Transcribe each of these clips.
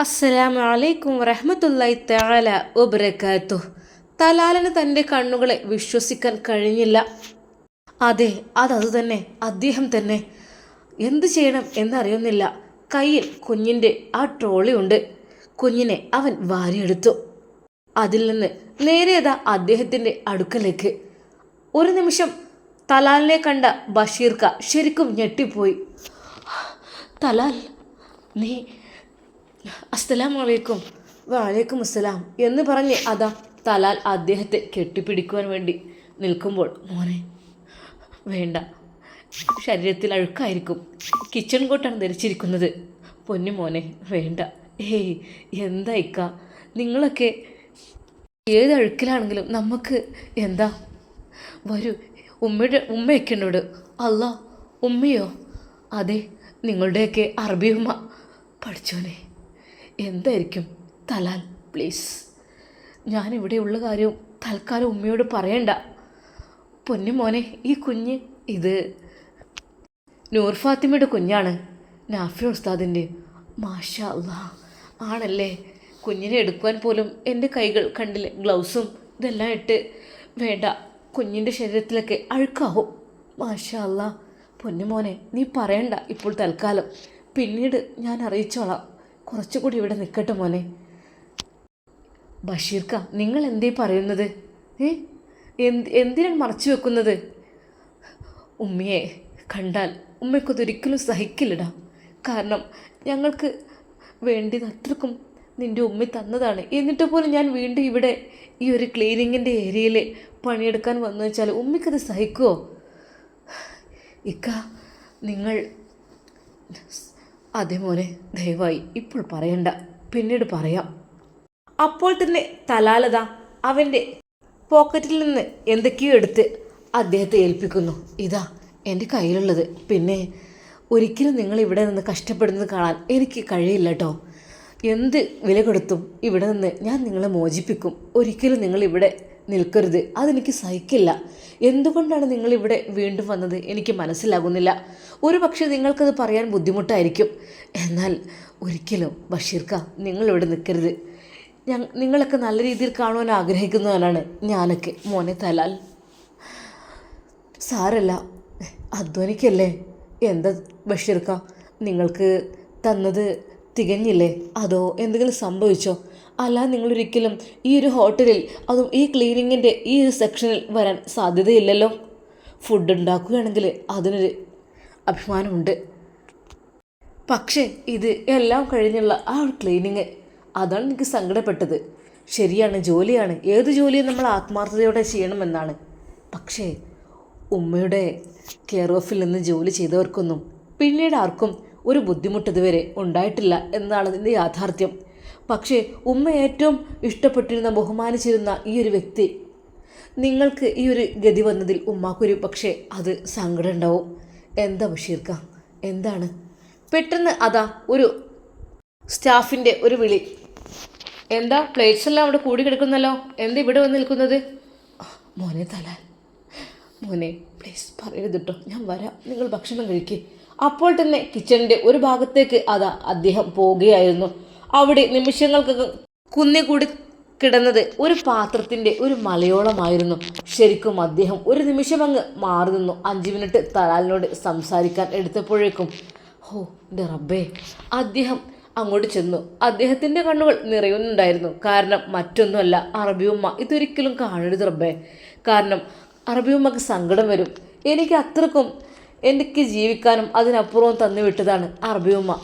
അസ്സലാമു അലൈക്കും വറഹ്മത്തുള്ളാഹി തആല വബറകാതുഹു. തലാലിന് തന്റെ കണ്ണുകളെ വിശ്വസിക്കാൻ കഴിഞ്ഞില്ല. അതെ അതത് തന്നെ അദ്ദേഹം തന്നെ. എന്ത് ചെയ്യണം എന്നറിയുന്നില്ല. കയ്യിൽ കുഞ്ഞിന്റെ ആ ട്രോളി ഉണ്ട്. കുഞ്ഞിനെ അവൻ വാരിയെടുത്തു. അതിൽ നിന്ന് നേരെയതാ അദ്ദേഹത്തിന്റെ അടുക്കലേക്ക്. ഒരു നിമിഷം തലാലിനെ കണ്ട ബഷീർക്ക ശരിക്കും ഞെട്ടിപ്പോയി. തലാൽ നീ അസ്സലാമലൈക്കും. വാലേക്കും അസ്സലാം എന്ന് പറഞ്ഞ് അതാ തലാൽ അദ്ദേഹത്തെ കെട്ടിപ്പിടിക്കുവാൻ വേണ്ടി നിൽക്കുമ്പോൾ മോനെ വേണ്ട. ശരീരത്തിൽ അഴുക്കായിരിക്കും. കിച്ചൺ കോട്ടാണ് ധരിച്ചിരിക്കുന്നത്. പൊന്നു മോനെ വേണ്ട. ഏയ് എന്തായിക്ക നിങ്ങളൊക്കെ ഏത് അഴുക്കിലാണെങ്കിലും നമുക്ക് എന്താ? വരൂ ഉമ്മയുടെ ഉമ്മയൊക്കെ ഉണ്ടോട് അല്ല ഉമ്മയോ? അതെ നിങ്ങളുടെയൊക്കെ അറബി ഉമ്മ പഠിച്ചോനെ. എന്തായിരിക്കും? തലാൽ പ്ലീസ് ഞാനിവിടെയുള്ള കാര്യവും തൽക്കാലം ഉമ്മയോട് പറയണ്ട. പൊന്നു മോനെ ഈ കുഞ്ഞ് ഇത് നൂർ ഫാത്തിമയുടെ കുഞ്ഞാണ്. നാഫി ഉസ്താദിന്റെ മാഷ ആണല്ലേ? കുഞ്ഞിനെ എടുക്കുവാൻ പോലും എന്റെ കൈകൾ കണ്ടില്ല. ഗ്ലൗസും ഇതെല്ലാം ഇട്ട് വേണ്ട കുഞ്ഞിന്റെ ശരീരത്തിലൊക്കെ അഴുക്കാവും. മാഷ അല്ലാ പൊന്നു മോനെ നീ പറയണ്ട ഇപ്പോൾ തൽക്കാലം. പിന്നീട് ഞാൻ അറിയിച്ചോളാം. കുറച്ചുകൂടി ഇവിടെ നിൽക്കട്ടെ മോനെ. ബഷീർക്ക നിങ്ങൾ എന്തേ പറയുന്നത്? ഏ? എന്ത് എന്തിനാണ് മറച്ചു വെക്കുന്നത്? ഉമ്മയെ കണ്ടാൽ ഉമ്മയ്ക്കതൊരിക്കലും സഹിക്കില്ലടാ. കാരണം ഞങ്ങൾക്ക് വേണ്ടി അത്രക്കും നിന്റെ ഉമ്മ തന്നതാണ്. എന്നിട്ട് പോലും ഞാൻ വീണ്ടും ഇവിടെ ഈ ഒരു ക്ലീനിങ്ങിന്റെ ഏരിയയിൽ പണിയെടുക്കാൻ വന്നു വെച്ചാൽ ഉമ്മയ്ക്കത് സഹിക്കുമോ ഇക്ക നിങ്ങൾ അതെ മോനെ ദയവായി ഇപ്പോൾ പറയണ്ട. പിന്നീട് പറയാം. അപ്പോൾ തന്നെ തലാലത അവന്റെ പോക്കറ്റിൽ നിന്ന് എന്തൊക്കെയോ എടുത്ത് അദ്ദേഹത്തെ ഏൽപ്പിക്കുന്നു. ഇതാ എന്റെ കയ്യിലുള്ളത്. പിന്നെ ഒരിക്കലും നിങ്ങൾ ഇവിടെ നിന്ന് കഷ്ടപ്പെടുന്നത് കാണാൻ എനിക്ക് കഴിയില്ല കേട്ടോ എന്ത് വില കൊടുത്തും ഇവിടെ നിന്ന് ഞാൻ നിങ്ങളെ മോചിപ്പിക്കും. ഒരിക്കലും നിങ്ങൾ ഇവിടെ നിൽക്കരുത്. അതെനിക്ക് സഹിക്കില്ല. എന്തുകൊണ്ടാണ് നിങ്ങൾ ഇവിടെ വീണ്ടും വന്നത്? എനിക്ക് മനസ്സിലാകുന്നില്ല. ഒരു പക്ഷേ നിങ്ങൾക്കത് പറയാൻ ബുദ്ധിമുട്ടായിരിക്കും. എന്നാൽ ഒരിക്കലും ബഷീർക്ക നിങ്ങളിവിടെ നിൽക്കരുത്. ഞാൻ നിങ്ങളൊക്കെ നല്ല രീതിയിൽ കാണുവാൻ ആഗ്രഹിക്കുന്നവനാണ് ഞാനൊക്കെ. മോനെ തലാൽ. സാരല്ല. അധ്വാനിക്കല്ലേ? എന്താ ബഷീർക്ക? നിങ്ങൾക്ക് തന്നത് തികഞ്ഞില്ലേ? അതോ എന്തെങ്കിലും സംഭവിച്ചോ? അല്ല നിങ്ങളൊരിക്കലും ഈ ഒരു ഹോട്ടലിൽ അതും ഈ ക്ലീനിങ്ങിന്റെ ഈ ഒരു സെക്ഷനിൽ വരാൻ സാധ്യതയില്ലല്ലോ. ഫുഡ് ഉണ്ടാക്കുകയാണെങ്കിൽ അതിനൊരു അഭിമാനമുണ്ട്. പക്ഷേ ഇത് എല്ലാം കഴിഞ്ഞുള്ള ആ ഒരു ക്ലീനിങ് അതാണ് എനിക്ക് സങ്കടപ്പെട്ടത്. ശരിയാണ് ജോലിയാണ്. ഏത് ജോലിയും നമ്മൾ ആത്മാർത്ഥതയോടെ ചെയ്യണമെന്നാണ്. പക്ഷേ ഉമ്മയുടെ കെയർ ഓഫിൽ നിന്ന് ജോലി ചെയ്തവർക്കൊന്നും പിന്നീട് ആർക്കും ഒരു ബുദ്ധിമുട്ട് ഇതുവരെ ഉണ്ടായിട്ടില്ല എന്നാണ് ഇതിന്റെ യാഥാർത്ഥ്യം. പക്ഷേ ഉമ്മ ഏറ്റവും ഇഷ്ടപ്പെട്ടിരുന്ന ബഹുമാനിച്ചിരുന്ന ഈ ഒരു വ്യക്തി. നിങ്ങൾക്ക് ഈ ഒരു ഗതി വന്നതിൽ ഉമ്മാക്കൊരു പക്ഷേ അത് സങ്കടം ഉണ്ടാവും. എന്താ ബഷീർക്ക? എന്താണ്? പെട്ടെന്ന് അതാ ഒരു സ്റ്റാഫിന്റെ ഒരു വിളി. എന്താ പ്ലേറ്റ്സ് എല്ലാം അവിടെ കൂടി കിടക്കുന്നല്ലോ? എന്താ ഇവിടെ വന്ന് നിൽക്കുന്നത്? മോനെ തല മോനെ പ്ലീസ് പറയരുത് കേട്ടോ ഞാൻ വരാം. നിങ്ങൾ ഭക്ഷണം കഴിക്കുക അപ്പോൾ തന്നെ കിച്ചണിന്റെ ഒരു ഭാഗത്തേക്ക് അതാ അദ്ദേഹം പോവുകയായിരുന്നു. അവിടെ നിമിഷങ്ങൾക്കകം കുന്നി കൂടി കിടന്നത് ഒരു പാത്രത്തിന്റെ ഒരു മലയോളമായിരുന്നു. ശരിക്കും അദ്ദേഹം ഒരു നിമിഷം അങ്ങ് മാറി നിന്നു. അഞ്ച് മിനിറ്റ് തലാലിനോട് സംസാരിക്കാൻ എടുത്തപ്പോഴേക്കും ഹോ എന്റെ റബ്ബേ. അദ്ദേഹം അങ്ങോട്ട് ചെന്നു. അദ്ദേഹത്തിന്റെ കണ്ണുകൾ നിറയുന്നുണ്ടായിരുന്നു. കാരണം മറ്റൊന്നുമല്ല അറബിയുമ്മ ഇതൊരിക്കലും കാണരുത് റബ്ബേ. കാരണം അറബിയുമ്മക്ക് സങ്കടം വരും. എനിക്ക് അത്രക്കും എനിക്ക് ജീവിക്കാനും അതിനപ്പുറവും തന്നു വിട്ടതാണ് അറബിയുമ്മ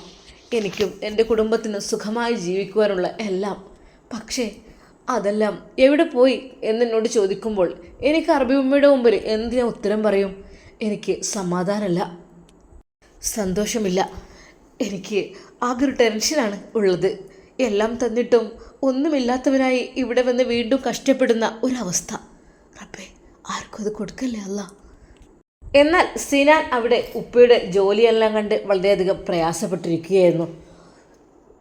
എനിക്കും എന്റെ കുടുംബത്തിനും സുഖമായി ജീവിക്കുവാനുള്ള എല്ലാം. പക്ഷേ അതെല്ലാം എവിടെ പോയി എന്നോട് ചോദിക്കുമ്പോൾ എനിക്ക് അറബിയുമ്മയുടെ മുമ്പിൽ എന്തിനാ ഉത്തരം പറയും? എനിക്ക് സമാധാനമല്ല. സന്തോഷമില്ല. എനിക്ക് ആകെ ഒരു ടെൻഷനാണ് ഉള്ളത്. എല്ലാം തന്നിട്ടും ഒന്നുമില്ലാത്തവനായി ഇവിടെ വന്ന് വീണ്ടും കഷ്ടപ്പെടുന്ന ഒരവസ്ഥ. റബ്ബേ ആർക്കും അത് കൊടുക്കല്ലേ അല്ല? എന്നാൽ സിനാൻ അവിടെ ഉപ്പയുടെ ജോലിയെല്ലാം കണ്ട് വളരെയധികം പ്രയാസപ്പെട്ടിരിക്കുകയായിരുന്നു.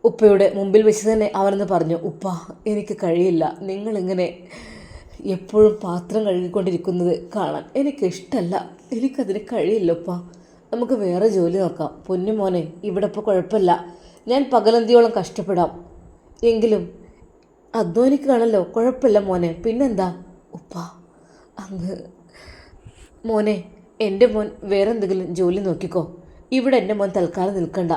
ഉപ്പയുടെ മുമ്പിൽ വെച്ച് തന്നെ അവനെന്ന് പറഞ്ഞു ഉപ്പ എനിക്ക് കഴിയില്ല. നിങ്ങളിങ്ങനെ എപ്പോഴും പാത്രം കഴുകിക്കൊണ്ടിരിക്കുന്നത് കാണാൻ എനിക്കിഷ്ടമല്ല എനിക്കതിന് കഴിയില്ല ഉപ്പ. നമുക്ക് വേറെ ജോലി നോക്കാം. പൊന്നു മോനെ ഇവിടെ ഇപ്പോൾ കുഴപ്പമില്ല. ഞാൻ പകലന്തിയോളം കഷ്ടപ്പെടാം. എങ്കിലും അധ്വാനിക്കുകയാണല്ലോ. കുഴപ്പമില്ല മോനെ. പിന്നെന്താ? ഉപ്പ അങ്ങ് മോനെ എന്റെ മോൻ വേറെ എന്തെങ്കിലും ജോലി നോക്കിക്കോ. ഇവിടെ എന്റെ മോൻ തൽക്കാലം നിൽക്കണ്ട.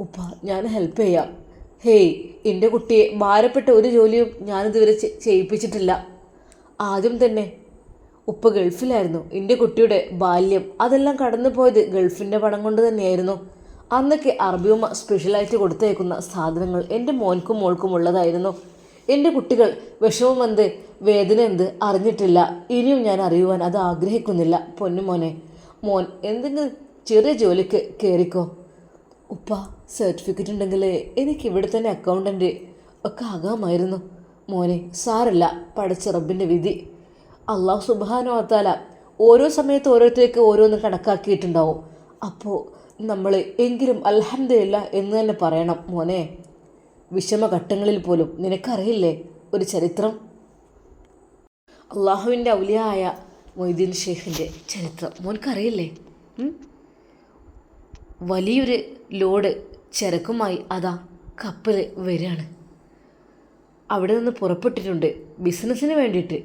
ഉപ്പ ഞാൻ ഹെൽപ്പ് ചെയ്യാം. ഹേയ് എന്റെ കുട്ടിയെ ഭാരപ്പെട്ട ഒരു ജോലിയും ഞാനിതുവരെ ചെയ്യിപ്പിച്ചിട്ടില്ല. ആദ്യം തന്നെ ഉപ്പ ഗൾഫിലായിരുന്നു. എന്റെ കുട്ടിയുടെ ബാല്യം അതെല്ലാം കടന്നു പോയത് ഗൾഫിന്റെ പണം കൊണ്ട് തന്നെയായിരുന്നു. അന്നൊക്കെ അറബിയുമ്മ സ്പെഷ്യലായിട്ട് കൊടുത്തേക്കുന്ന സാധനങ്ങൾ എന്റെ മോൻക്കും മോൾക്കും ഉള്ളതായിരുന്നു. എന്റെ കുട്ടികൾ വിഷമം എന്ത് വേദന എന്ത് അറിഞ്ഞിട്ടില്ല. ഇനിയും ഞാൻ അറിയുവാൻ അത് ആഗ്രഹിക്കുന്നില്ല. പൊന്നുമോനെ മോൻ എന്തെങ്കിലും ചെറിയ ജോലിക്ക് കയറിക്കോ ഉപ്പ സർട്ടിഫിക്കറ്റ് ഉണ്ടെങ്കിൽ എനിക്ക് ഇവിടെ തന്നെ അക്കൗണ്ടന്റ് ഒക്കെ ആകാമായിരുന്നു. മോനെ സാരല്ല. പഠിച്ച റബ്ബിന്റെ വിധി. അള്ളാഹു സുബാനോത്താല ഓരോ സമയത്ത് ഓരോരുത്തർക്ക് ഓരോന്ന് കണക്കാക്കിയിട്ടുണ്ടാവും. അപ്പോൾ നമ്മൾ എങ്കിലും അൽഹംദുലില്ല എന്ന് തന്നെ പറയണം. മോനെ വിഷമഘട്ടങ്ങളിൽ പോലും നിനക്കറിയില്ലേ ഒരു ചരിത്രം? അള്ളാഹുവിന്റെ ഔലിയായ മൊയ്തീൻ ഷെയ്ഖിന്റെ ചരിത്രം. മോൻക്കറിയില്ലേ? വലിയൊരു ലോഡ് ചരക്കുമായി അതാ കപ്പൽ വരികയാണ് അവിടെ നിന്ന് പുറപ്പെട്ടിട്ടുണ്ട്. ബിസിനസ്സിന് വേണ്ടിയിട്ട്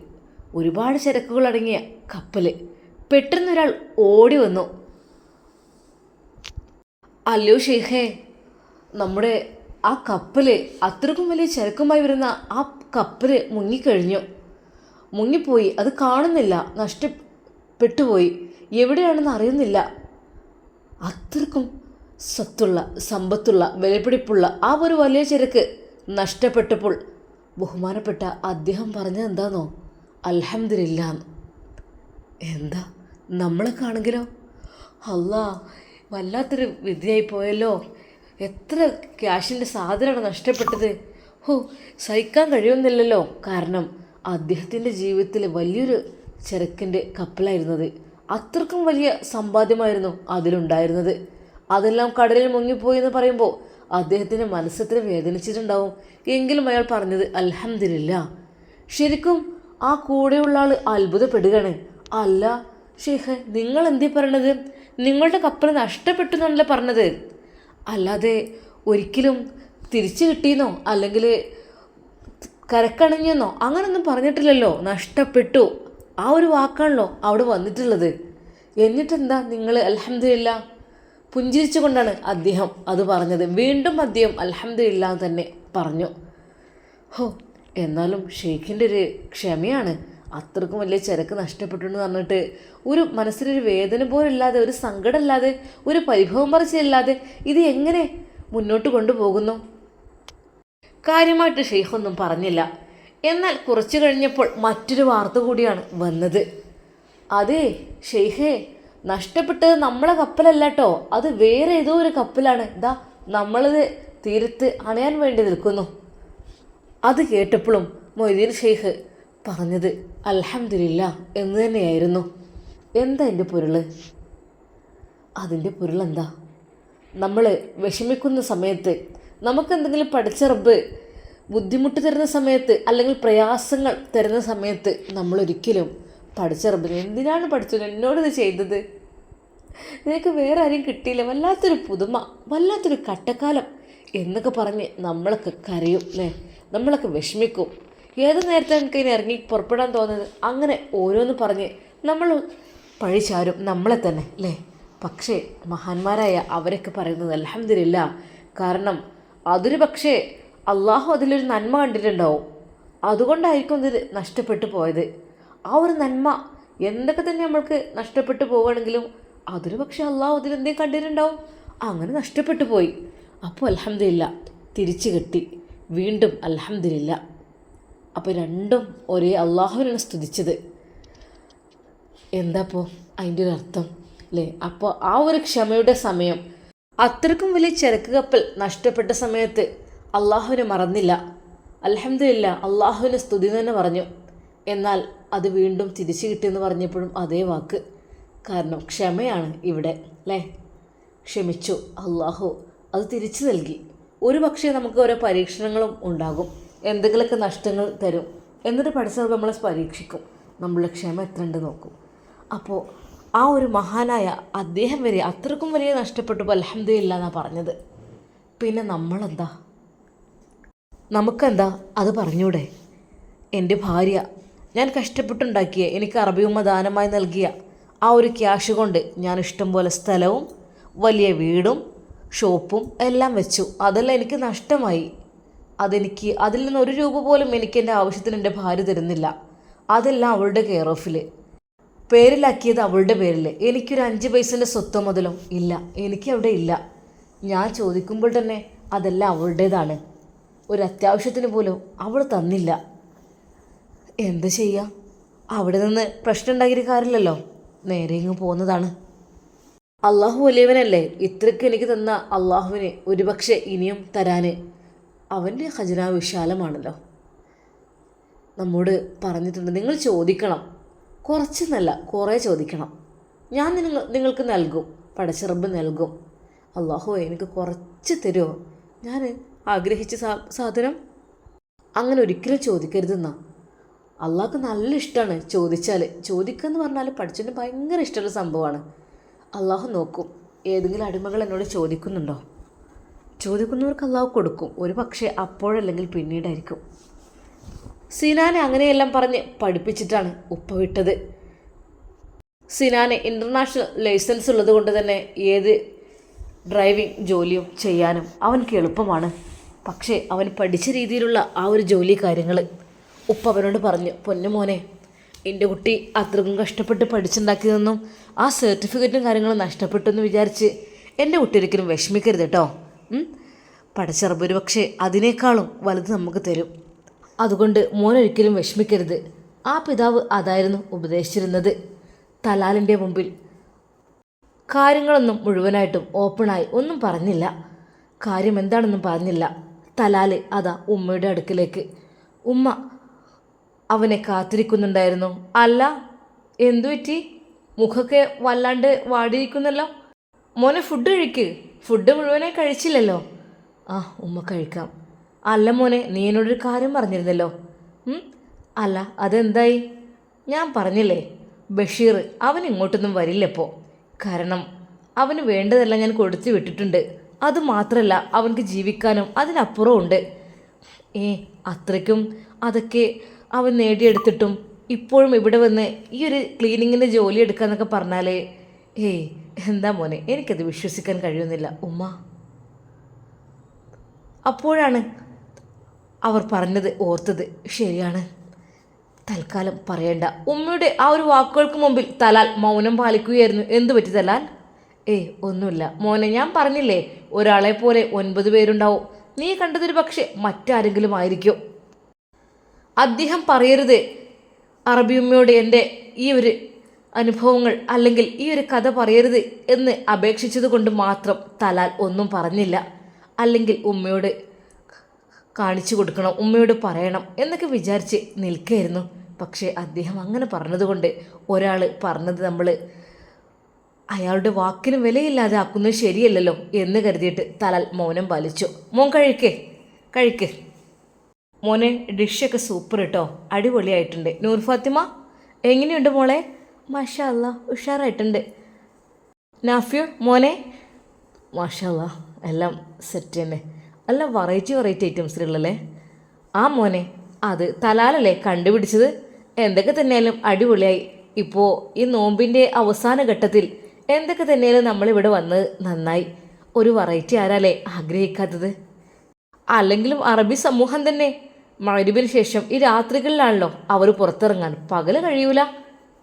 ഒരുപാട് ചരക്കുകൾ അടങ്ങിയ കപ്പൽ പെട്ടെന്നൊരാൾ ഓടി വന്നു. അല്ലോ ഷെയ്ഖേ നമ്മുടെ ആ കപ്പൽ അത്രക്കും വലിയ ചരക്കുമായി വരുന്ന ആ കപ്പൽ മുങ്ങിക്കഴിഞ്ഞു. മുങ്ങിപ്പോയി. അത് കാണുന്നില്ല. നഷ്ടപ്പെട്ടുപോയി. എവിടെയാണെന്ന് അറിയുന്നില്ല. അത്രക്കും സ്വത്തുള്ള സമ്പത്തുള്ള വിലപിടിപ്പുള്ള ആ ഒരു വലിയ ചരക്ക് നഷ്ടപ്പെട്ടപ്പോൾ ബഹുമാനപ്പെട്ട അദ്ദേഹം പറഞ്ഞത് എന്താണോ അലഹമില്ല എന്താ? നമ്മളൊക്കെ ആണെങ്കിലോ അല്ലാ വല്ലാത്തൊരു വിധിയായി പോയല്ലോ എത്ര ക്യാഷിന്റെ സാധനമാണ് നഷ്ടപ്പെട്ടത്? ഹോ സഹിക്കാൻ കഴിയുന്നില്ലല്ലോ. കാരണം അദ്ദേഹത്തിന്റെ ജീവിതത്തിലെ വലിയൊരു ചരക്കിന്റെ കപ്പലായിരുന്നത്. അത്രക്കും വലിയ സമ്പാദ്യമായിരുന്നു അതിലുണ്ടായിരുന്നത്. അതെല്ലാം കടലിൽ മുങ്ങിപ്പോയി എന്ന് പറയുമ്പോൾ അദ്ദേഹത്തിന്റെ മനസ്സത്തിന് വേദനിച്ചിട്ടുണ്ടാവും എങ്കിലും അയാൾ പറഞ്ഞത് അലഹമ്മദില്ല ശരിക്കും ആ കൂടെയുള്ള ആൾ അത്ഭുതപ്പെടുകയാണ്. അല്ല ഷെയ്ഖ് നിങ്ങൾ എന്തേ പറയണത്? നിങ്ങളുടെ കപ്പൽ നഷ്ടപ്പെട്ടു എന്നല്ലേ പറഞ്ഞത്? അല്ലാതെ ഒരിക്കലും തിരിച്ചു കിട്ടിയെന്നോ അല്ലെങ്കിൽ കരക്കണഞ്ഞെന്നോ അങ്ങനൊന്നും പറഞ്ഞിട്ടില്ലല്ലോ. നഷ്ടപ്പെട്ടു. ആ ഒരു വാക്കാണല്ലോ അവിടെ വന്നിട്ടുള്ളത്. എന്നിട്ടെന്താ നിങ്ങൾ അൽഹംദുലില്ല. പുഞ്ചിരിച്ചുകൊണ്ടാണ് അദ്ദേഹം അത് പറഞ്ഞത്. വീണ്ടും അദ്ദേഹം എന്ന് തന്നെ പറഞ്ഞു. ഹോ എന്നാലും ഷെയ്ഖിന്റെ ഒരു ക്ഷമയാണ്. അത്രക്കും വലിയ ചരക്ക് നഷ്ടപ്പെട്ടു എന്ന് പറഞ്ഞിട്ട് ഒരു മനസ്സിലൊരു വേദന പോലില്ലാതെ ഒരു സങ്കടമില്ലാതെ ഒരു പരിഭവം പറിച്ചില്ലാതെ ഇത് എങ്ങനെ മുന്നോട്ട് കൊണ്ടുപോകുന്നു? കാര്യമായിട്ട് ഷെയ്ഖൊന്നും പറഞ്ഞില്ല. എന്നാൽ കുറച്ചു കഴിഞ്ഞപ്പോൾ മറ്റൊരു വാർത്ത കൂടിയാണ് വന്നത്. അതെ ഷെയ്ഖേ നഷ്ടപ്പെട്ടത് നമ്മളെ കപ്പലല്ല കേട്ടോ അത് വേറെ ഏതോ ഒരു കപ്പലാണ്. ഇതാ നമ്മളത് തീരത്ത് അണയാൻ വേണ്ടി നിൽക്കുന്നു. അത് കേട്ടപ്പോഴും മൊയ്തീൻ ഷെയ്ഖ് പറഞ്ഞത് അലഹമില്ല എന്ന് തന്നെയായിരുന്നു. എന്താ എന്റെ പൊരുൾ? അതിന്റെ പൊരുളെന്താ? നമ്മൾ വിഷമിക്കുന്ന സമയത്ത് നമുക്കെന്തെങ്കിലും എന്തെങ്കിലും റബ്ബ് ബുദ്ധിമുട്ട് തരുന്ന സമയത്ത് അല്ലെങ്കിൽ പ്രയാസങ്ങൾ തരുന്ന സമയത്ത് നമ്മൾ ഒരിക്കലും റബ്ബിന് എന്തിനാണ് പഠിച്ചത്? എന്നോട് ഇത് ചെയ്തത്? നിനക്ക് വേറെ ആരും കിട്ടിയില്ല. വല്ലാത്തൊരു പുതുമ വല്ലാത്തൊരു കട്ടക്കാലം എന്നൊക്കെ പറഞ്ഞ് നമ്മളൊക്കെ കരയും അല്ലേ നമ്മളൊക്കെ വിഷമിക്കും. ഏത് നേരത്തെ എനിക്ക് ഇനി ഇറങ്ങി പുറപ്പെടാൻ തോന്നുന്നത്? അങ്ങനെ ഓരോന്ന് പറഞ്ഞ് നമ്മൾ പഴിച്ചാരും നമ്മളെ തന്നെ അല്ലേ പക്ഷേ മഹാന്മാരായ അവരൊക്കെ പറയുന്നത് അലഹമില്ല കാരണം അതൊരു പക്ഷേ അള്ളാഹു അതിലൊരു നന്മ കണ്ടിട്ടുണ്ടാവും. അതുകൊണ്ടായിരിക്കും ഇത് നഷ്ടപ്പെട്ടു പോയത്. ആ ഒരു നന്മ എന്തൊക്കെ തന്നെ നമ്മൾക്ക് നഷ്ടപ്പെട്ടു പോവുകയാണെങ്കിലും അതൊരു പക്ഷേ അള്ളാഹു അതിൽ എന്തെങ്കിലും കണ്ടിട്ടുണ്ടാവും. അങ്ങനെ നഷ്ടപ്പെട്ടു പോയി. അപ്പോൾ അലഹമില്ല തിരിച്ചു കിട്ടി. വീണ്ടും അലഹമില്ല അപ്പോൾ രണ്ടും ഒരേ അള്ളാഹുവിനാണ് സ്തുതിച്ചത്. എന്താപ്പോൾ അതിന്റെ ഒരു അർത്ഥം അല്ലേ? അപ്പോൾ ആ ഒരു ക്ഷമയുടെ സമയം അത്രക്കും വലിയ ചരക്ക് കപ്പൽ നഷ്ടപ്പെട്ട സമയത്ത് അള്ളാഹുവിനെ മറന്നില്ല. അലഹമില്ല അള്ളാഹുവിനെ സ്തുതി തന്നെ പറഞ്ഞു. എന്നാൽ അത് വീണ്ടും തിരിച്ചു കിട്ടിയെന്ന് പറഞ്ഞപ്പോഴും അതേ വാക്ക്. കാരണം ക്ഷമയാണ് ഇവിടെ അല്ലേ? ക്ഷമിച്ചു അള്ളാഹു അത് തിരിച്ചു നൽകി. ഒരു പക്ഷേ നമുക്ക് ഓരോ പരീക്ഷണങ്ങളും ഉണ്ടാകും. എന്തെങ്കിലുമൊക്കെ നഷ്ടങ്ങൾ തരും. എന്നിട്ട് പഠിച്ചത് നമ്മളെ പരീക്ഷിക്കും. നമ്മളുടെ ക്ഷമ എത്ര ഉണ്ട് നോക്കും. അപ്പോൾ ആ ഒരു മഹാനായ അദ്ദേഹം വരെ അത്രക്കും വലിയ നഷ്ടപ്പെട്ടു അലഹമ്മദില്ല എന്നാണ് പറഞ്ഞത്. പിന്നെ നമ്മളെന്താ? നമുക്കെന്താ? അത് പറഞ്ഞൂടെ. എന്റെ ഭാര്യ ഞാൻ കഷ്ടപ്പെട്ടുണ്ടാക്കിയ എനിക്ക് അറബിയുമ്മ ദാനമായി നൽകിയ ആ ഒരു ക്യാഷ് കൊണ്ട് ഞാൻ ഇഷ്ടം പോലെ സ്ഥലവും വലിയ വീടും ഷോപ്പും എല്ലാം വെച്ചു. അതെല്ലാം എനിക്ക് നഷ്ടമായി. അതെനിക്ക് അതിൽ നിന്ന് ഒരു രൂപ പോലും എനിക്ക് എന്റെ ആവശ്യത്തിന് എന്റെ ഭാര്യ തരുന്നില്ല. അതെല്ലാം അവളുടെ കെയർ ഓഫിൽ പേരിലാക്കിയത് അവളുടെ പേരിൽ എനിക്കൊരു അഞ്ച് പൈസന്റെ സ്വത്തോ മുതലോ ഇല്ല. എനിക്ക് അവിടെ ഇല്ല. ഞാൻ ചോദിക്കുമ്പോൾ തന്നെ അതെല്ലാം അവളുടേതാണ്. ഒരു അത്യാവശ്യത്തിന് പോലും അവൾ തന്നില്ല. എന്ത് ചെയ്യാം? അവിടെ നിന്ന് പ്രശ്നം ഉണ്ടാക്കിയ കാര്യമില്ലല്ലോ. നേരെ ഇങ്ങ് പോകുന്നതാണ് അള്ളാഹു വലിയവനല്ലേ? ഇത്രയ്ക്ക് എനിക്ക് തന്ന അള്ളാഹുവിന് ഒരുപക്ഷെ ഇനിയും തരാന്. അവന്റെ ഖജനാവ് വിശാലമാണല്ലോ. നമ്മോട് പറഞ്ഞിട്ടുണ്ട്. നിങ്ങൾ ചോദിക്കണം. കുറച്ചെന്നല്ല കുറേ ചോദിക്കണം. ഞാൻ നിങ്ങൾ നിങ്ങൾക്ക് നൽകും. പടച്ചിറമ്പ് നൽകും. അള്ളാഹു എനിക്ക് കുറച്ച് തരുമോ ഞാൻ ആഗ്രഹിച്ച സാ സാധനം അങ്ങനെ ഒരിക്കലും ചോദിക്കരുതെന്നാ. അള്ളാഹ്ക്ക് നല്ല ഇഷ്ടമാണ് ചോദിച്ചാൽ ചോദിക്കുക എന്ന് പറഞ്ഞാൽ പഠിച്ചതിന് ഭയങ്കര ഇഷ്ടമുള്ള സംഭവമാണ്. അള്ളാഹു നോക്കും. ഏതെങ്കിലും അടിമകൾ എന്നോട് ചോദിക്കുന്നുണ്ടോ? ചോദിക്കുന്നവർക്ക് അള്ളാഹു കൊടുക്കും. ഒരു പക്ഷേ അപ്പോഴല്ലെങ്കിൽ പിന്നീടായിരിക്കും. സിനാനെ അങ്ങനെയെല്ലാം പറഞ്ഞ് പഠിപ്പിച്ചിട്ടാണ് ഉപ്പ വിട്ടത്. സിനാന് ഇന്റർനാഷണൽ ലൈസൻസ് ഉള്ളത് കൊണ്ട് തന്നെ ഏത് ഡ്രൈവിംഗ് ജോലിയും ചെയ്യാനും അവനക്ക് എളുപ്പമാണ്. പക്ഷേ അവൻ പഠിച്ച രീതിയിലുള്ള ആ ഒരു ജോലി കാര്യങ്ങൾ ഉപ്പ അവനോട് പറഞ്ഞു പൊന്നുമോനെ എന്റെ കുട്ടി അത്രക്കും കഷ്ടപ്പെട്ട് പഠിച്ചുണ്ടാക്കിയതെന്നും ആ സർട്ടിഫിക്കറ്റും കാര്യങ്ങളും നഷ്ടപ്പെട്ടു എന്ന് വിചാരിച്ച് എന്റെ കുട്ടി ഒരിക്കലും വിഷമിക്കരുത് കേട്ടോ ഒരു പക്ഷേ അതിനേക്കാളും വലുത് നമുക്ക് തരും. അതുകൊണ്ട് മോനൊരിക്കലും വിഷമിക്കരുത്. ആ പിതാവ് അതായിരുന്നു ഉപദേശിച്ചിരുന്നത്. തലാലിന്റെ മുമ്പിൽ കാര്യങ്ങളൊന്നും മുഴുവനായിട്ടും ഓപ്പണായി ഒന്നും പറഞ്ഞില്ല. കാര്യം എന്താണെന്നും പറഞ്ഞില്ല. തലാൽ അതാ ഉമ്മയുടെ അടുക്കിലേക്ക്. ഉമ്മ അവനെ കാത്തിരിക്കുന്നുണ്ടായിരുന്നു. അല്ല എന്തു പറ്റി? മുഖമൊക്കെ വല്ലാണ്ട് വാടിയിരിക്കുന്നല്ലോ. മോനെ ഫുഡ് കഴിക്ക്. ഫുഡ് മുഴുവനായി കഴിച്ചില്ലല്ലോ. ആ ഉമ്മ കഴിക്കാം. അല്ല മോനെ നീ എന്നോടൊരു കാര്യം പറഞ്ഞിരുന്നല്ലോ? അല്ല അതെന്തായി? ഞാൻ പറഞ്ഞില്ലേ ബഷീർ അവൻ ഇങ്ങോട്ടൊന്നും വരില്ലപ്പോൾ കാരണം അവന് വേണ്ടതെല്ലാം ഞാൻ കൊടുത്തു വിട്ടിട്ടുണ്ട്. അത് മാത്രമല്ല അവൻക്ക് ജീവിക്കാനും അതിനപ്പുറം ഉണ്ട്. ഏ അത്രയ്ക്കും? അതൊക്കെ അവൻ നേടിയെടുത്തിട്ടും ഇപ്പോഴും ഇവിടെ വന്ന് ഈ ഒരു ക്ലീനിങ്ങിന്റെ ജോലി എടുക്കാന്നൊക്കെ പറഞ്ഞാലേ. ഏയ് എന്താ മോനെ എനിക്കത് വിശ്വസിക്കാൻ കഴിയുന്നില്ല. ഉമ്മ. അപ്പോഴാണ് അവർ പറഞ്ഞത് ഓർത്തത്. ശരിയാണ്. തൽക്കാലം പറയണ്ട. ഉമ്മയുടെ ആ ഒരു വാക്കുകൾക്ക് മുമ്പിൽ തലാൽ മൗനം പാലിക്കുകയായിരുന്നു. എന്തു പറ്റി തലാൽ? ഏയ് ഒന്നുമില്ല. മോനെ ഞാൻ പറഞ്ഞില്ലേ ഒരാളെ പോലെ ഒൻപത് പേരുണ്ടാവും. നീ കണ്ടതൊരു പക്ഷേ മറ്റാരെങ്കിലും ആയിരിക്കും. അദ്ദേഹം പറയരുത്. അറബിയമ്മയോട് എന്റെ ഈ ഒരു അനുഭവങ്ങൾ അല്ലെങ്കിൽ ഈ ഒരു കഥ പറയരുത് എന്ന് അപേക്ഷിച്ചത് കൊണ്ട് മാത്രം തലാൽ ഒന്നും പറഞ്ഞില്ല. അല്ലെങ്കിൽ ഉമ്മയോട് കാണിച്ചു കൊടുക്കണം ഉമ്മയോട് പറയണം എന്നൊക്കെ വിചാരിച്ച് നിൽക്കുകയായിരുന്നു. പക്ഷേ അദ്ദേഹം അങ്ങനെ പറഞ്ഞതുകൊണ്ട് ഒരാൾ പറഞ്ഞത് നമ്മൾ അയാളുടെ വാക്കിന് വിലയില്ലാതെ ആക്കുന്നത് ശരിയല്ലല്ലോ എന്ന് കരുതിയിട്ട് തലാൽ മൗനം പാലിച്ചു. മോൻ കഴിക്കേ കഴിക്ക്. മോനെ ഡിഷൊക്കെ സൂപ്പർ കേട്ടോ അടിപൊളിയായിട്ടുണ്ട്. നൂർ ഫാത്തിമ എങ്ങനെയുണ്ട് മോളെ? മാഷാ അല്ലാ ഉഷാറായിട്ടുണ്ട്. നാഫ്യു മോനെ? മാഷാ അല്ലാ എല്ലാം സെറ്റ് തന്നെ. നല്ല വെറൈറ്റി വെറൈറ്റി ഐറ്റംസിലുള്ളല്ലേ ആ മോനെ അത് തലാലല്ലേ കണ്ടുപിടിച്ചത്? എന്തൊക്കെ തന്നെയാലും അടിപൊളിയായി. ഇപ്പോൾ ഈ നോമ്പിന്റെ അവസാന ഘട്ടത്തിൽ എന്തൊക്കെ തന്നെയാലും നമ്മളിവിടെ വന്ന് നന്നായി. ഒരു വെറൈറ്റി ആരാലേ ആഗ്രഹിക്കാത്തത്? അല്ലെങ്കിലും അറബി സമൂഹം തന്നെ. മരുവിന് ശേഷം ഈ രാത്രികളിലാണല്ലോ അവർ പുറത്തിറങ്ങാൻ. പകൽ കഴിയൂല.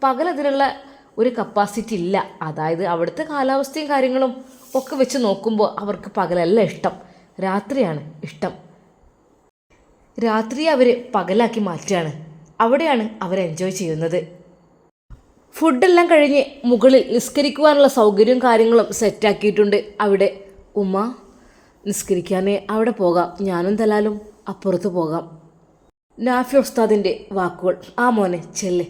പകലതിനുള്ള ഒരു കപ്പാസിറ്റി ഇല്ല. അതായത് അവിടുത്തെ കാലാവസ്ഥയും കാര്യങ്ങളും ഒക്കെ വെച്ച് നോക്കുമ്പോൾ അവർക്ക് പകലല്ല ഇഷ്ടം. രാത്രിയാണ് ഇഷ്ടം. രാത്രി അവർ പകലാക്കി മാറ്റുകയാണ്. അവിടെയാണ് അവർ എൻജോയ് ചെയ്യുന്നത്. ഫുഡെല്ലാം കഴിഞ്ഞ് മുകളിൽ നിസ്കരിക്കുവാനുള്ള സൗകര്യവും കാര്യങ്ങളും സെറ്റാക്കിയിട്ടുണ്ട് അവിടെ ഉമ്മ നിസ്കരിക്കാനേ അവിടെ പോകാം. ഞാനും തലാലും അപ്പുറത്ത് പോകാം. നാഫി ഉസ്താദിന്റെ വാക്കുകൾ. ആ മോനെ ചെല്ലെ.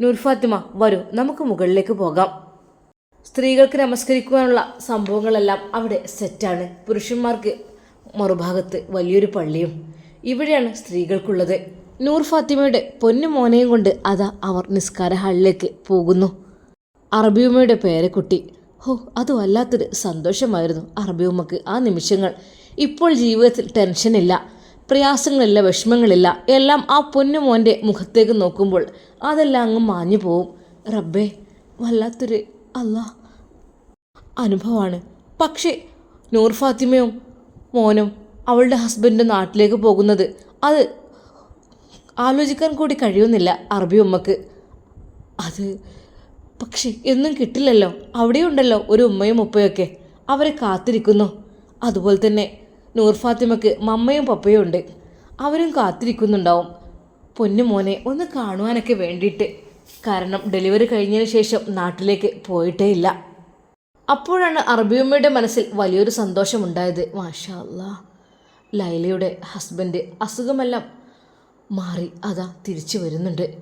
നൂർഫാത്തിമ വരൂ. നമുക്ക് മുകളിലേക്ക് പോകാം. സ്ത്രീകൾക്ക് നമസ്കരിക്കുവാനുള്ള സംഭവങ്ങളെല്ലാം അവിടെ സെറ്റാണ് പുരുഷന്മാർക്ക് മറുഭാഗത്ത് വലിയൊരു പള്ളിയും. ഇവിടെയാണ് സ്ത്രീകൾക്കുള്ളത്. നൂർ ഫാത്തിമയുടെ പൊന്നു മോനെയും കൊണ്ട് അതാ അവർ നിസ്കാര ഹാളിലേക്ക് പോകുന്നു. അറബിയുമ്മയുടെ പേരക്കുട്ടി. ഹോ അത് വല്ലാത്തൊരു സന്തോഷമായിരുന്നു അറബിയുമ്മക്ക് ആ നിമിഷങ്ങൾ. ഇപ്പോൾ ജീവിതത്തിൽ ടെൻഷനില്ല പ്രയാസങ്ങളില്ല വിഷമങ്ങളില്ല. എല്ലാം ആ പൊന്നു മോന്റെ മുഖത്തേക്ക് നോക്കുമ്പോൾ അതെല്ലാം അങ്ങ് മാഞ്ഞു പോവും. റബ്ബേ വല്ലാത്തൊരു അല്ല അനുഭവമാണ്. പക്ഷേ നൂർ ഫാത്തിമയും മോനും അവളുടെ ഹസ്ബൻഡും നാട്ടിലേക്ക് പോകുന്നത്. അത് ആലോചിക്കാൻ കൂടി കഴിയുന്നില്ല അറബി ഉമ്മക്ക്. അത് പക്ഷേ എന്നും കിട്ടില്ലല്ലോ. അവിടെയുണ്ടല്ലോ ഒരു ഉമ്മയും ഉപ്പയൊക്കെ. അവരെ കാത്തിരിക്കുന്നു. അതുപോലെ തന്നെ നൂർ ഫാത്തിമക്ക് മമ്മയും പപ്പയും ഉണ്ട്. അവരും കാത്തിരിക്കുന്നുണ്ടാവും. പൊന്നു മോനെ ഒന്ന് കാണുവാനൊക്കെ വേണ്ടിയിട്ട്. കാരണം ഡെലിവറി കഴിഞ്ഞതിന് ശേഷം നാട്ടിലേക്ക് പോയിട്ടേ ഇല്ല അപ്പോഴാണ് അറബിയമ്മയുടെ മനസ്സിൽ വലിയൊരു സന്തോഷമുണ്ടായത്. മാഷാ ലൈലയുടെ ഹസ്ബൻഡ് അസുഖമെല്ലാം മാറി അതാ തിരിച്ചു വരുന്നുണ്ട്.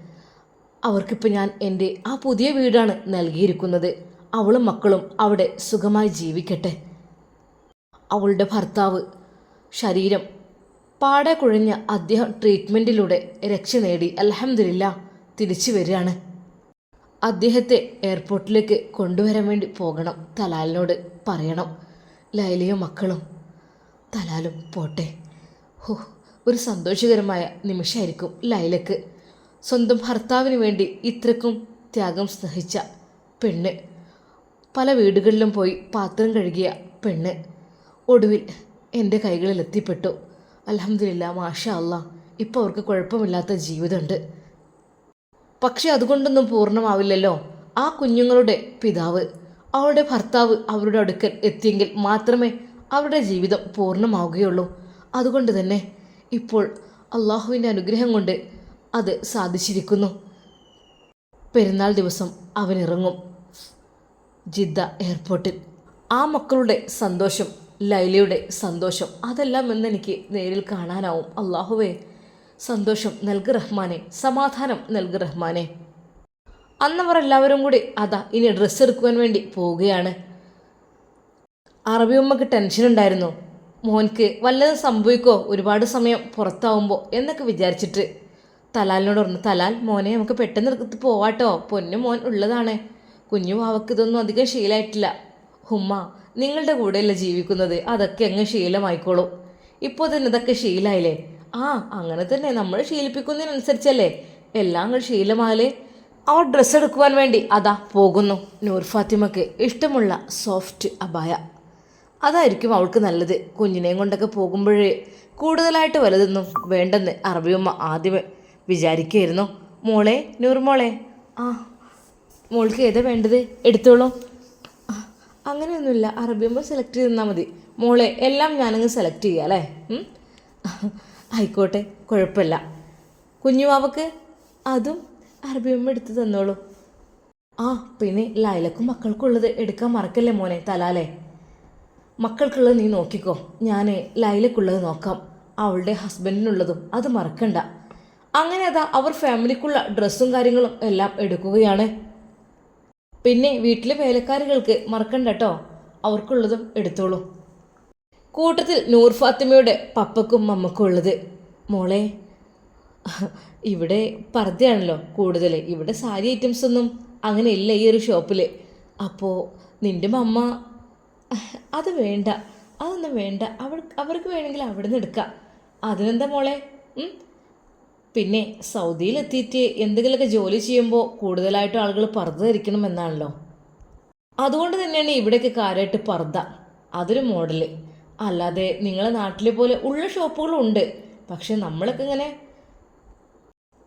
അവർക്കിപ്പോൾ ഞാൻ എന്റെ ആ പുതിയ വീടാണ് നൽകിയിരിക്കുന്നത്. അവളും മക്കളും അവിടെ സുഖമായി ജീവിക്കട്ടെ. അവളുടെ ഭർത്താവ് ശരീരം പാടെ കുഴഞ്ഞ അദ്ദേഹം ട്രീറ്റ്മെന്റിലൂടെ രക്ഷ നേടി. അലഹമില്ല തിരിച്ചു വരികയാണ്. അദ്ദേഹത്തെ എയർപോർട്ടിലേക്ക് കൊണ്ടുവരാൻ വേണ്ടി പോകണം തലാലിനോട് പറയണം. ലൈലയും മക്കളും. തലാലും പോട്ടെ. ഹോ ഒരു സന്തോഷകരമായ നിമിഷമായിരിക്കും ലൈലക്ക് സ്വന്തം ഭർത്താവിന് വേണ്ടി ഇത്രക്കും ത്യാഗം സ്നേഹിച്ച പെണ്ണ്. പല വീടുകളിലും പോയി പാത്രം കഴുകിയ പെണ്ണ്. ഒടുവിൽ എന്റെ കൈകളിൽ എത്തിപ്പെട്ടു അലഹമില്ല മാഷ അല്ല ഇപ്പോൾ അവർക്ക് കുഴപ്പമില്ലാത്ത ജീവിതമുണ്ട്. പക്ഷെ അതുകൊണ്ടൊന്നും പൂർണമാവില്ലല്ലോ. ആ കുഞ്ഞുങ്ങളുടെ പിതാവ് അവരുടെ ഭർത്താവ് അവരുടെ അടുക്കൽ എത്തിയെങ്കിൽ മാത്രമേ അവരുടെ ജീവിതം പൂർണമാവുകയുള്ളൂ. അതുകൊണ്ട് തന്നെ ഇപ്പോൾ അള്ളാഹുവിന്റെ അനുഗ്രഹം കൊണ്ട് അത് സാധിച്ചിരിക്കുന്നു. പെരുന്നാൾ ദിവസം അവനിറങ്ങും ജിദ്ദ എയർപോർട്ടിൽ. ആ മക്കളുടെ സന്തോഷം ലൈലയുടെ സന്തോഷം അതെല്ലാം എന്നെനിക്ക് നേരിൽ കാണാനാവും. അള്ളാഹുവേ സന്തോഷം നൽകു റഹ്മാനെ സമാധാനം നൽകു റഹ്മാനെ. അന്നവർ എല്ലാവരും കൂടി അതാ ഇനി ഡ്രസ്സ് എടുക്കുവാൻ വേണ്ടി പോവുകയാണ്. അറബിയമ്മക്ക് ടെൻഷൻ ഉണ്ടായിരുന്നു. മോൻക്ക് വല്ലതും സംഭവിക്കോ? ഒരുപാട് സമയം പുറത്താവുമ്പോൾ എന്നൊക്കെ വിചാരിച്ചിട്ട്. തലാലിനോട് പറഞ്ഞു തലാൽ മോനെ നമുക്ക് പെട്ടെന്ന് എടുത്ത് പോവാട്ടോ. പൊന്നു മോൻ ഉള്ളതാണ്. കുഞ്ഞു വാവക്ക് ഇതൊന്നും അധികം ശീലമായിട്ടില്ല ഹുമ്മ നിങ്ങളുടെ കൂടെയല്ല ജീവിക്കുന്നത്. അതൊക്കെ അങ്ങ് ശീലമായിക്കോളും. ഇപ്പോൾ തന്നെ ഇതൊക്കെ ശീലമായില്ലേ ആ അങ്ങനെ തന്നെ. നമ്മൾ ശീലിപ്പിക്കുന്നതിനനുസരിച്ചല്ലേ? എല്ലാം അങ്ങ് ശീലമായാലേ അവർ ഡ്രസ്സ് എടുക്കുവാൻ വേണ്ടി അതാ പോകുന്നു. നൂർ ഫാത്തിമയ്ക്ക് ഇഷ്ടമുള്ള സോഫ്റ്റ് അബായ. അതായിരിക്കും അവൾക്ക് നല്ലത്. കുഞ്ഞിനെയും കൊണ്ടൊക്കെ പോകുമ്പോഴേ കൂടുതലായിട്ട് വലുതൊന്നും വേണ്ടെന്ന് അറബിയമ്മ ആദ്യമേ വിചാരിക്കുകയായിരുന്നു മോളെ നൂർ മോളെ. ആ മോൾക്ക് ഏതാ വേണ്ടത്? എടുത്തോളൂ. അങ്ങനെയൊന്നുമില്ല. അറബിയമ്മ സെലക്ട് ചെയ്ത് തന്നാൽ മതി. മോളെ എല്ലാം ഞാനങ്ങ് സെലക്ട് ചെയ്യാം അല്ലേ? ആയിക്കോട്ടെ കുഴപ്പമില്ല. കുഞ്ഞുവാവക്ക് അതും അറബിയമ്മ എടുത്ത് തന്നോളൂ. ആ പിന്നെ ലൈലക്കും മക്കൾക്കുള്ളത് എടുക്കാൻ മറക്കല്ലേ മോനെ തലാലേ? മക്കൾക്കുള്ളത് നീ നോക്കിക്കോ. ഞാൻ ലൈലക്കുള്ളത് നോക്കാം. അവളുടെ ഹസ്ബൻഡിനുള്ളതും അത് മറക്കണ്ട. അങ്ങനെ അതാ അവർ ഫാമിലിക്കുള്ള ഡ്രസ്സും കാര്യങ്ങളും എല്ലാം എടുക്കുകയാണ്. പിന്നെ വീട്ടിലെ വേലക്കാരികൾക്ക് മറക്കണ്ട കേട്ടോ അവർക്കുള്ളതും എടുത്തോളൂ. കൂട്ടത്തിൽ നൂർ ഫാത്തിമയുടെ പപ്പക്കും മമ്മക്കും ഉള്ളത്. മോളെ ഇവിടെ പർദ്ദയാണല്ലോ കൂടുതൽ ഇവിടെ സാരി ഐറ്റംസ് ഒന്നും അങ്ങനെ ഇല്ല ഈ ഒരു ഷോപ്പിൽ അപ്പോൾ നിന്റെ മമ്മ അത് വേണ്ട അതൊന്നും വേണ്ട. അവൾ അവർക്ക് വേണമെങ്കിൽ അവിടെ നിന്ന് എടുക്കാം. അതിനെന്താ മോളെ? പിന്നെ സൗദിയിലെത്തിയിട്ട് എന്തെങ്കിലുമൊക്കെ ജോലി ചെയ്യുമ്പോൾ കൂടുതലായിട്ടും ആളുകൾ പർദ്ദ ധരിക്കണം എന്നാണല്ലോ അതുകൊണ്ട് തന്നെയാണ് ഇവിടെയൊക്കെ കാര്യമായിട്ട് പർദ്ദ. അതൊരു മോഡൽ. അല്ലാതെ നിങ്ങളെ നാട്ടിലെ പോലെ ഉള്ള ഷോപ്പുകളുണ്ട്. പക്ഷെ നമ്മളൊക്കെ ഇങ്ങനെ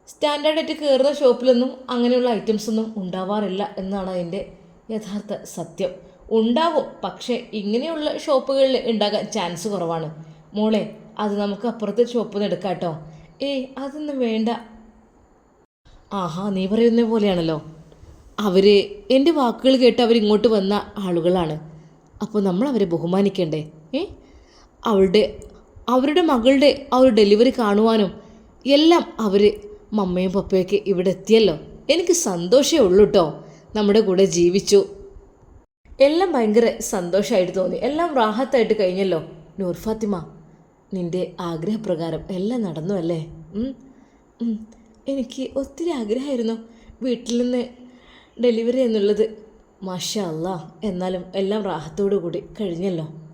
സ്റ്റാൻഡേർഡായിട്ട് കയറുന്ന ഷോപ്പിലൊന്നും അങ്ങനെയുള്ള ഐറ്റംസ് ഒന്നും ഉണ്ടാവാറില്ല എന്നാണ് അതിന്റെ യഥാർത്ഥ സത്യം. ഉണ്ടാവും. പക്ഷേ ഇങ്ങനെയുള്ള ഷോപ്പുകളിൽ ഉണ്ടാകാൻ ചാൻസ് കുറവാണ്. മോളെ അത് നമുക്ക് അപ്പുറത്തെ ഷോപ്പിൽ നിന്ന് എടുക്കാം കേട്ടോ ഏയ് അതൊന്നും വേണ്ട. ആഹാ നീ പറയുന്ന പോലെയാണല്ലോ. അവർ എന്റെ വാക്കുകൾ കേട്ട് അവരിങ്ങോട്ട് വന്ന ആളുകളാണ്. അപ്പോൾ നമ്മൾ അവരെ ബഹുമാനിക്കണ്ടേ? ഏ? അവളുടെ അവരുടെ മകളുടെ ആ ഒരു ഡെലിവറി കാണുവാനും എല്ലാം അവർ മമ്മയും പപ്പയൊക്കെ ഇവിടെ എത്തിയല്ലോ. എനിക്ക് സന്തോഷമേ ഉള്ളൂ കേട്ടോ നമ്മുടെ കൂടെ ജീവിച്ചു. എല്ലാം ഭയങ്കര സന്തോഷമായിട്ട് തോന്നി. എല്ലാം റാഹത്തായിട്ട് കഴിഞ്ഞല്ലോ. നൂർ ഫാത്തിമ നിന്റെ ആഗ്രഹപ്രകാരം എല്ലാം നടന്നു അല്ലേ. എനിക്ക് ഒത്തിരി ആഗ്രഹമായിരുന്നു വീട്ടിൽ നിന്ന് ഡെലിവറി എന്നുള്ളത്. മാഷ അല്ല എന്നാലും എല്ലാം റാഹത്തോടു കൂടി കഴിഞ്ഞല്ലോ.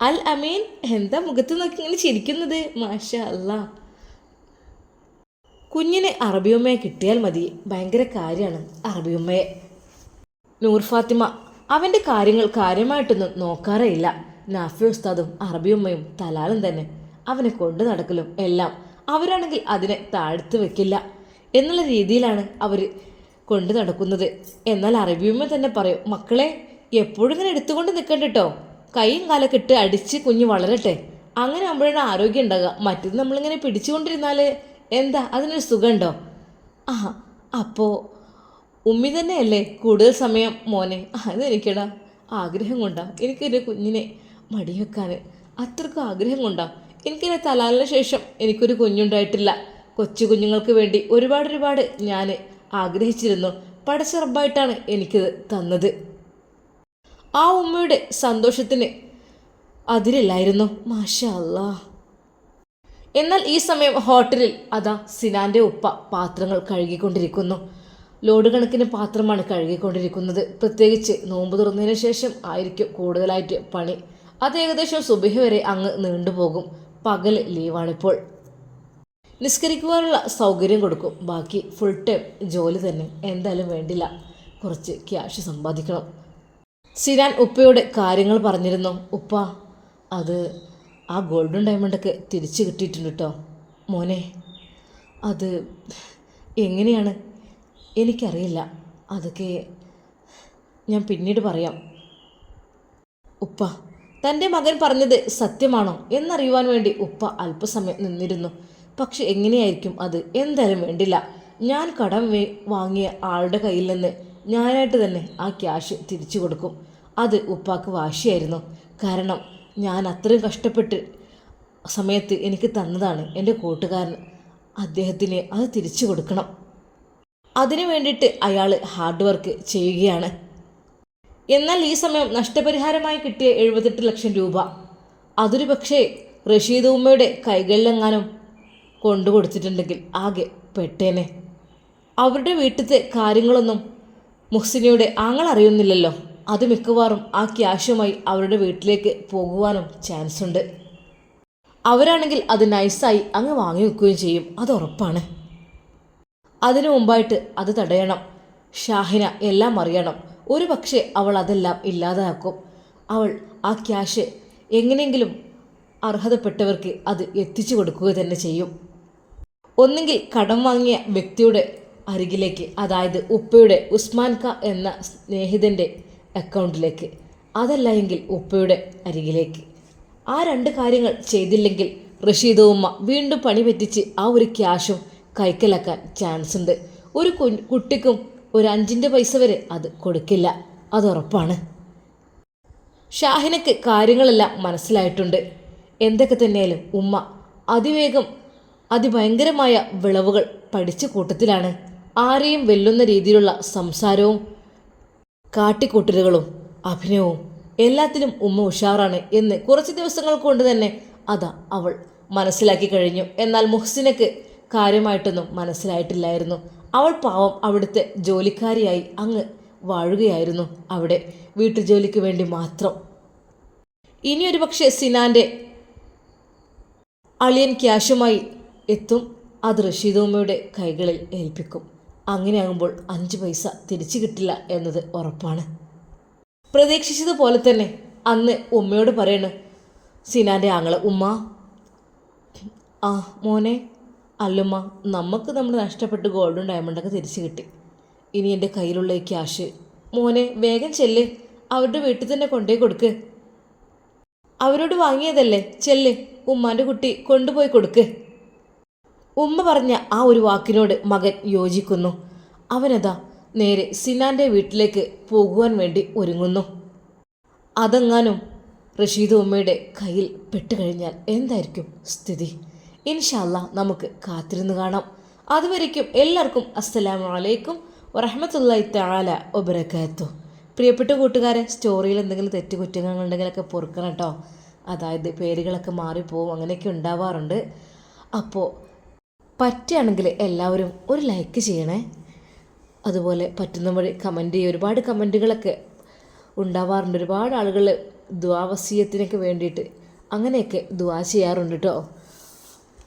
അൽ അമീൻ എന്താ മുഖത്ത് നോക്കി ഇങ്ങനെ ചിരിക്കുന്നത്? മാഷ അല്ല കുഞ്ഞിന് അറബിയമ്മയെ കിട്ടിയാൽ മതി. ഭയങ്കര കാര്യമാണ് അറബിയമ്മയെ നൂർ ഫാത്തിമ അവന്റെ കാര്യങ്ങൾ കാര്യമായിട്ടൊന്നും നോക്കാറേയില്ല നാഫി ഉസ്താദും അറബിയമ്മയും തലാലും തന്നെ. അവനെ കൊണ്ടു നടക്കലും എല്ലാം അവരാണെങ്കിൽ അതിനെ താഴ്ത്തു വെക്കില്ല എന്നുള്ള രീതിയിലാണ് അവർ കൊണ്ടു നടക്കുന്നത്. എന്നാൽ അറബിയമ്മ തന്നെ പറയും മക്കളെ എപ്പോഴും ഇങ്ങനെ എടുത്തുകൊണ്ട് നിൽക്കണ്ട കേട്ടോ കൈയും കാലൊക്കെ ഇട്ട് അടിച്ച് കുഞ്ഞ് വളരട്ടെ. അങ്ങനെ ആകുമ്പോഴാണ് ആരോഗ്യം ഉണ്ടാകുക മറ്റത് നമ്മളിങ്ങനെ പിടിച്ചുകൊണ്ടിരുന്നാൽ എന്താ? അതിനൊരു സുഖമുണ്ടോ? ആ അപ്പോൾ ഉമ്മി തന്നെയല്ലേ കൂടുതൽ സമയം മോനെ? അതെനിക്കടാ ആഗ്രഹം കൊണ്ടാ. എനിക്കൊരു കുഞ്ഞിനെ മടിവെക്കാൻ അത്രക്കും ആഗ്രഹം കൊണ്ടാ. എനിക്കെന്നെ തലാലിന് ശേഷം എനിക്കൊരു കുഞ്ഞുണ്ടായിട്ടില്ല. കൊച്ചു കുഞ്ഞുങ്ങൾക്ക് വേണ്ടി ഒരുപാട് ഒരുപാട് ഞാൻ ആഗ്രഹിച്ചിരുന്നു പടച്ചറബായിട്ടാണ് എനിക്കിത് തന്നത്. ആ ഉമ്മയുടെ സന്തോഷത്തിന് അതിലില്ലായിരുന്നു മാഷാ എന്നാൽ ഈ സമയം ഹോട്ടലിൽ അതാ സിനാന്റെ ഉപ്പ പാത്രങ്ങൾ കഴുകിക്കൊണ്ടിരിക്കുന്നു. ലോഡ് കണക്കിന് പാത്രമാണ് കഴുകിക്കൊണ്ടിരിക്കുന്നത്. പ്രത്യേകിച്ച് നോമ്പ് തുറന്നതിന് ശേഷം ആയിരിക്കും കൂടുതലായിട്ട് പണി. അത് ഏകദേശം സുബഹി വരെ അങ്ങ് നീണ്ടുപോകും. പകൽ ലീവാണിപ്പോൾ. നിസ്കരിക്കുവാനുള്ള സൗകര്യം കൊടുക്കും. ബാക്കി ഫുൾ ടൈം ജോലി തന്നെ. എന്തായാലും വേണ്ടില്ല. കുറച്ച് ക്യാഷ് സമ്പാദിക്കണം. സിനാൻ ഉപ്പയോട് കാര്യങ്ങൾ പറഞ്ഞിരുന്നു. ഉപ്പ അത് ആ ഗോൾഡൻ ഡയമണ്ടൊക്കെ തിരിച്ചു കിട്ടിയിട്ടുണ്ട് കേട്ടോ മോനെ അത് എങ്ങനെയാണ്? എനിക്കറിയില്ല. അതൊക്കെ ഞാൻ പിന്നീട് പറയാം. ഉപ്പ തന്റെ മകൻ പറഞ്ഞത് സത്യമാണോ? എന്നറിയുവാൻ വേണ്ടി ഉപ്പ അല്പസമയം നിന്നിരുന്നു. പക്ഷെ എങ്ങനെയായിരിക്കും അത്? എന്തായാലും വേണ്ടില്ല. ഞാൻ കടം വാങ്ങിയ ആളുടെ കയ്യിൽ നിന്ന് ഞാനായിട്ട് തന്നെ ആ ക്യാഷ് തിരിച്ചു കൊടുക്കും. അത് ഉപ്പാക്ക് വാശിയായിരുന്നു. കാരണം ഞാൻ അത്രയും കഷ്ടപ്പെട്ട് സമയത്ത് എനിക്ക് തന്നതാണ് എന്റെ കൂട്ടുകാരൻ. അദ്ദേഹത്തിന് അത് തിരിച്ചു കൊടുക്കണം. അതിനു വേണ്ടിയിട്ട് അയാൾ ഹാർഡ് വർക്ക് ചെയ്യുകയാണ്. എന്നാൽ ഈ സമയം നഷ്ടപരിഹാരമായി കിട്ടിയ എഴുപത്തെട്ട് ലക്ഷം രൂപ. അതൊരു പക്ഷേ റഷീദ് ഉമ്മയുടെ കൈകളിലെങ്ങാനും കൊണ്ടു കൊടുത്തിട്ടുണ്ടെങ്കിൽ ആകെ പെട്ടേനെ. അവരുടെ വീട്ടിലത്തെ കാര്യങ്ങളൊന്നും മുഹ്സിനയുടെ ആങ്ങൾ അറിയുന്നില്ലല്ലോ അത് മിക്കവാറും ആ ക്യാഷുമായി അവരുടെ വീട്ടിലേക്ക് പോകുവാനും ചാൻസ് ഉണ്ട്. അവരാണെങ്കിൽ അത് നൈസായി അങ്ങ് വാങ്ങി വെക്കുകയും ചെയ്യും. അത് ഉറപ്പാണ്. അതിനു മുമ്പായിട്ട് അത് തടയണം. ഷാഹിന എല്ലാം അറിയണം. ഒരു പക്ഷേ അവൾ അതെല്ലാം ഇല്ലാതാക്കും. അവൾ ആ ക്യാഷ് എങ്ങനെയെങ്കിലും അർഹതപ്പെട്ടവർക്ക് അത് എത്തിച്ചു കൊടുക്കുക തന്നെ ചെയ്യും. ഒന്നെങ്കിൽ കടം വാങ്ങിയ വ്യക്തിയുടെ അരികിലേക്ക് അതായത് ഉപ്പയുടെ ഉസ്മാൻ ക എന്ന സ്നേഹിതന്റെ അക്കൗണ്ടിലേക്ക്. അതല്ല എങ്കിൽ ഉപ്പയുടെ അരികിലേക്ക്. ആ രണ്ട് കാര്യങ്ങൾ ചെയ്തില്ലെങ്കിൽ റഷീദ് ഉമ്മ വീണ്ടും പണി പറ്റിച്ച് ആ ഒരു ക്യാഷും കൈക്കലാക്കാൻ ചാൻസ് ഉണ്ട് ഒരു കുട്ടിക്കും ഒരു അഞ്ചിന്റെ പൈസ വരെ അത് കൊടുക്കില്ല. അത് ഉറപ്പാണ്. ഷാഹിനക്ക് കാര്യങ്ങളെല്ലാം മനസ്സിലായിട്ടുണ്ട്. എന്തൊക്കെ തന്നെയാലും ഉമ്മ അതിവേഗം അതിഭയങ്കരമായ വിളവുകൾ പഠിച്ച കൂട്ടത്തിലാണ്. ആരെയും വെല്ലുന്ന രീതിയിലുള്ള സംസാരവും കാട്ടിക്കൂട്ടലുകളും അഭിനയവും എല്ലാത്തിലും ഉമ്മ ഉഷാറാണ് എന്ന് കുറച്ച് ദിവസങ്ങൾ കൊണ്ട് തന്നെ അതാ അവൾ മനസ്സിലാക്കി കഴിഞ്ഞു. എന്നാൽ മുഹ്സിനക്ക് കാര്യമായിട്ടൊന്നും മനസ്സിലായിട്ടില്ലായിരുന്നു. അവൾ പാവം അവിടുത്തെ ജോലിക്കാരിയായി അങ്ങ് വാഴുകയായിരുന്നു അവിടെ. വീട്ടുജോലിക്ക് വേണ്ടി മാത്രം. ഇനിയൊരു പക്ഷേ സിനാന്റെ അളിയൻ ക്യാഷുമായി എത്തും അത് റഷീദുമ്മയുടെ കൈകളിൽ ഏൽപ്പിക്കും. അങ്ങനെയാകുമ്പോൾ അഞ്ച് പൈസ തിരിച്ചു കിട്ടില്ല എന്നത് ഉറപ്പാണ്. പ്രതീക്ഷിച്ചതുപോലെ തന്നെ അന്ന് ഉമ്മയോട് പറയണ് സിനാന്റെ ആങ്ങളെ ഉമ്മ. ആ മോനെ അല്ലുമ്മ നമുക്ക് നമ്മൾ നഷ്ടപ്പെട്ട് ഗോൾഡും ഡയമണ്ടൊക്കെ തിരിച്ചു കിട്ടി. ഇനി എന്റെ കയ്യിലുള്ള ഈ ക്യാഷ് മോനെ വേഗം ചെല്ല്. അവരുടെ വീട്ടിൽ തന്നെ കൊണ്ടുപോയി കൊടുക്ക്. അവരോട് വാങ്ങിയതല്ലേ? ചെല്ല്. ഉമ്മാന്റെ കുട്ടി കൊണ്ടുപോയി കൊടുക്ക്. ഉമ്മ പറഞ്ഞ ആ ഒരു വാക്കിനോട് മകൻ യോജിക്കുന്നു. അവനതാ നേരെ സിനാന്റെ വീട്ടിലേക്ക് പോകുവാൻ വേണ്ടി ഒരുങ്ങുന്നു. അതെങ്ങാനും റഷീദ് ഉമ്മയുടെ കയ്യിൽ പെട്ടുകഴിഞ്ഞാൽ എന്തായിരിക്കും സ്ഥിതി? ഇൻഷാല്ല നമുക്ക് കാത്തിരുന്ന് കാണാം. അതുവരേക്കും എല്ലാവർക്കും അസ്സലാമു അലൈക്കും വറഹമത്തല്ലായി താല ഒബരക്കാത്തു പ്രിയപ്പെട്ട കൂട്ടുകാരെ സ്റ്റോറിയിൽ എന്തെങ്കിലും തെറ്റുകുറ്റങ്ങളുണ്ടെങ്കിലൊക്കെ പൊറുക്കണം കേട്ടോ. അതായത് പേരുകളൊക്കെ മാറിപ്പോവും അങ്ങനെയൊക്കെ ഉണ്ടാവാറുണ്ട്. അപ്പോൾ പറ്റുകയാണെങ്കിൽ എല്ലാവരും ഒരു ലൈക്ക് ചെയ്യണേ. അതുപോലെ പറ്റുന്ന വഴി കമന്റ് ചെയ്യുക ഒരുപാട് കമന്റുകളൊക്കെ ഉണ്ടാവാറുണ്ട്. ഒരുപാട് ആളുകൾ ദ്വാവസീയത്തിനൊക്കെ വേണ്ടിയിട്ട് അങ്ങനെയൊക്കെ ദ്വാ ചെയ്യാറുണ്ട് കേട്ടോ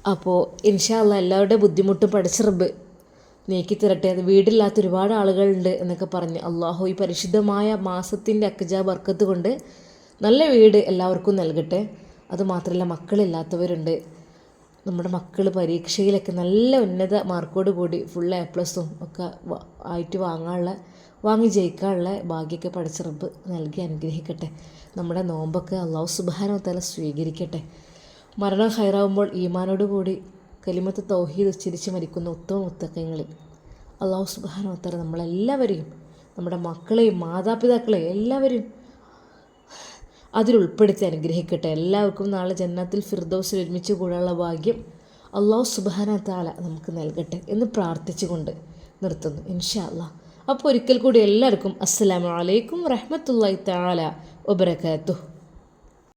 അപ്പോൾ ഇൻഷാല്ല എല്ലാവരുടെ ബുദ്ധിമുട്ടും പഠിച്ചിറബ് നീക്കി തരട്ടെ. അത് വീടില്ലാത്ത ഒരുപാട് ആളുകളുണ്ട് എന്നൊക്കെ പറഞ്ഞ് അള്ളാഹു ഈ പരിശുദ്ധമായ മാസത്തിന്റെ അക്കജാ ബർക്കത്ത് കൊണ്ട് നല്ല വീട് എല്ലാവർക്കും നൽകട്ടെ. അതുമാത്രമല്ല മക്കളില്ലാത്തവരുണ്ട്. നമ്മുടെ മക്കൾ പരീക്ഷയിലൊക്കെ നല്ല ഉന്നത മാർക്കോട് കൂടി ഫുൾ എ പ്ലസും ഒക്കെ ആയിട്ട് വാങ്ങാനുള്ള വാങ്ങി ജയിക്കാനുള്ള ഭാഗ്യമൊക്കെ പഠിച്ച റബ്ബ് നൽകി അനുഗ്രഹിക്കട്ടെ. നമ്മുടെ നോമ്പൊക്കെ അള്ളാഹു സുബാനോ തല സ്വീകരിക്കട്ടെ. മരണം ഹൈറാവുമ്പോൾ ഈമാനോട് കൂടി കലിമത്ത് തൗഹീദ് ഉച്ചരിച്ച് മരിക്കുന്ന ഉത്തമ മുത്തക്കങ്ങളിൽ അള്ളാഹു സുബാനോ തല നമ്മളെല്ലാവരെയും നമ്മുടെ മക്കളെയും മാതാപിതാക്കളെയും എല്ലാവരെയും അതിലുൾപ്പെടുത്തി അനുഗ്രഹിക്കട്ടെ. എല്ലാവർക്കും നാളെ ജന്നത്തിൽ ഫിർദോസിൽ ഒരുമിച്ച് കൂടാനുള്ള ഭാഗ്യം അള്ളാഹു സുബാന താല നമുക്ക് നൽകട്ടെ എന്ന് പ്രാർത്ഥിച്ചുകൊണ്ട് നിർത്തുന്നു. ഇൻഷാ അപ്പോൾ ഒരിക്കൽ കൂടി എല്ലാവർക്കും അസ്സലാമു അലൈക്കും റഹ്മത്തുള്ളാഹി താല വബറകാതുഹു.